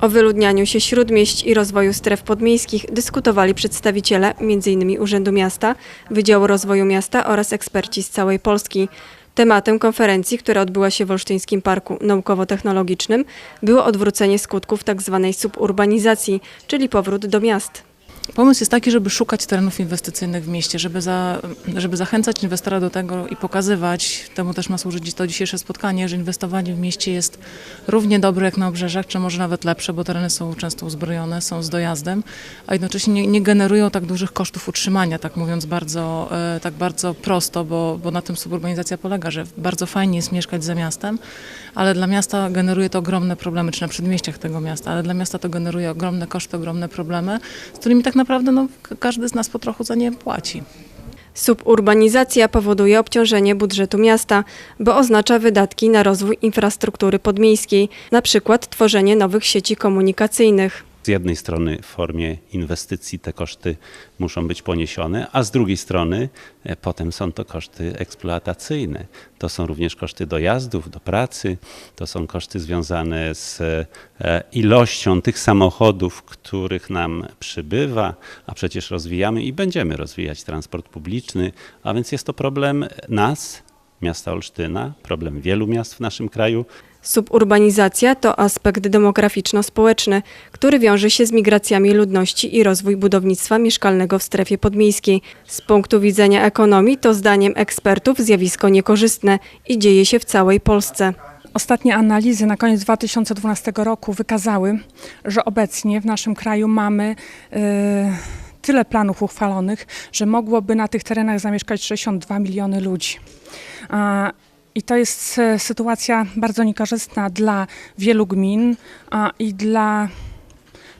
O wyludnianiu się śródmieść i rozwoju stref podmiejskich dyskutowali przedstawiciele m.in. Urzędu Miasta, Wydziału Rozwoju Miasta oraz eksperci z całej Polski. Tematem konferencji, która odbyła się w Olsztyńskim Parku Naukowo-Technologicznym, było odwrócenie skutków tzw. suburbanizacji, czyli powrót do miast. Pomysł jest taki, żeby szukać terenów inwestycyjnych w mieście, żeby, za, żeby zachęcać inwestora do tego i pokazywać, temu też ma służyć to dzisiejsze spotkanie, że inwestowanie w mieście jest równie dobre jak na obrzeżach, czy może nawet lepsze, bo tereny są często uzbrojone, są z dojazdem, a jednocześnie nie, nie generują tak dużych kosztów utrzymania, tak mówiąc bardzo, e, tak bardzo prosto, bo, bo na tym suburbanizacja polega, że bardzo fajnie jest mieszkać za miastem, ale dla miasta generuje to ogromne problemy, czy na przedmieściach tego miasta, ale dla miasta to generuje ogromne koszty, ogromne problemy, z którymi tak naprawdę no, każdy z nas po trochu za nie płaci. Suburbanizacja powoduje obciążenie budżetu miasta, bo oznacza wydatki na rozwój infrastruktury podmiejskiej, na przykład tworzenie nowych sieci komunikacyjnych. Z jednej strony w formie inwestycji te koszty muszą być poniesione, a z drugiej strony e, potem są to koszty eksploatacyjne. To są również koszty dojazdów do pracy, to są koszty związane z e, ilością tych samochodów, których nam przybywa, a przecież rozwijamy i będziemy rozwijać transport publiczny, a więc jest to problem nas, miasta Olsztyna, problem wielu miast w naszym kraju, Suburbanizacja to aspekt demograficzno-społeczny, który wiąże się z migracjami ludności i rozwój budownictwa mieszkalnego w strefie podmiejskiej. Z punktu widzenia ekonomii to zdaniem ekspertów zjawisko niekorzystne i dzieje się w całej Polsce. Ostatnie analizy na koniec 2012 roku wykazały, że obecnie w naszym kraju mamy e, tyle planów uchwalonych, że mogłoby na tych terenach zamieszkać 62 miliony ludzi. A, I to jest e, sytuacja bardzo niekorzystna dla wielu gmin a, i dla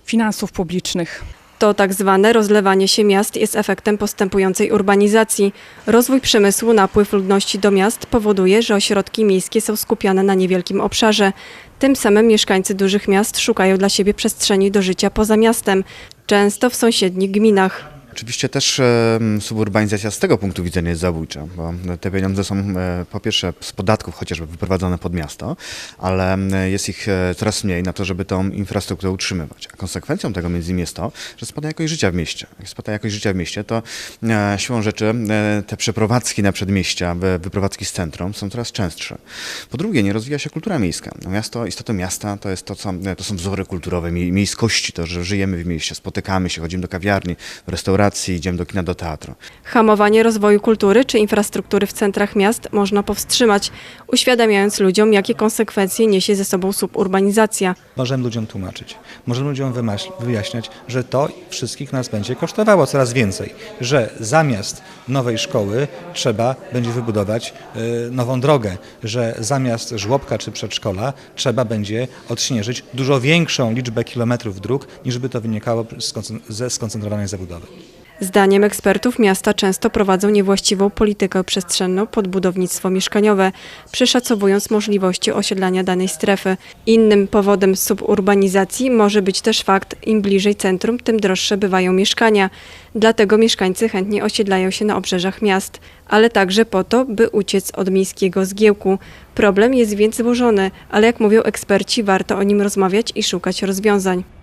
finansów publicznych. To tak zwane rozlewanie się miast jest efektem postępującej urbanizacji. Rozwój przemysłu, napływ ludności do miast powoduje, że ośrodki miejskie są skupiane na niewielkim obszarze. Tym samym mieszkańcy dużych miast szukają dla siebie przestrzeni do życia poza miastem, często w sąsiednich gminach. Oczywiście też e, suburbanizacja z tego punktu widzenia jest zabójcza, bo te pieniądze są e, po pierwsze z podatków chociażby wyprowadzone pod miasto, ale jest ich e, coraz mniej na to, żeby tą infrastrukturę utrzymywać. A konsekwencją tego między innymi jest to, że spada jakość życia w mieście. Jak spada jakość życia w mieście, to siłą rzeczy te przeprowadzki na przedmieścia, wy- wyprowadzki z centrum są coraz częstsze. Po drugie, nie rozwija się kultura miejska. No Miasto, istotą miasta to jest to, co, to są wzory kulturowe, mie- miejskości, to, że żyjemy w mieście, spotykamy się, chodzimy do kawiarni, do restauracji, idziemy do kina, do teatru. Hamowanie rozwoju kultury czy infrastruktury w centrach miast można powstrzymać, uświadamiając ludziom, jakie konsekwencje niesie ze sobą suburbanizacja. Możemy ludziom tłumaczyć, możemy ludziom wyjaśniać, że to wszystkich nas będzie kosztowało coraz więcej, że zamiast nowej szkoły trzeba będzie wybudować y, nową drogę, że zamiast żłobka czy przedszkola trzeba będzie odśnieżyć dużo większą liczbę kilometrów dróg, niż by to wynikało ze skoncentrowanej zabudowy. Zdaniem ekspertów miasta często prowadzą niewłaściwą politykę przestrzenną pod budownictwo mieszkaniowe, przeszacowując możliwości osiedlania danej strefy. Innym powodem suburbanizacji może być też fakt, im bliżej centrum, tym droższe bywają mieszkania. Dlatego mieszkańcy chętnie osiedlają się na obrzeżach miast, ale także po to, by uciec od miejskiego zgiełku. Problem jest więc złożony, ale jak mówią eksperci, warto o nim rozmawiać i szukać rozwiązań.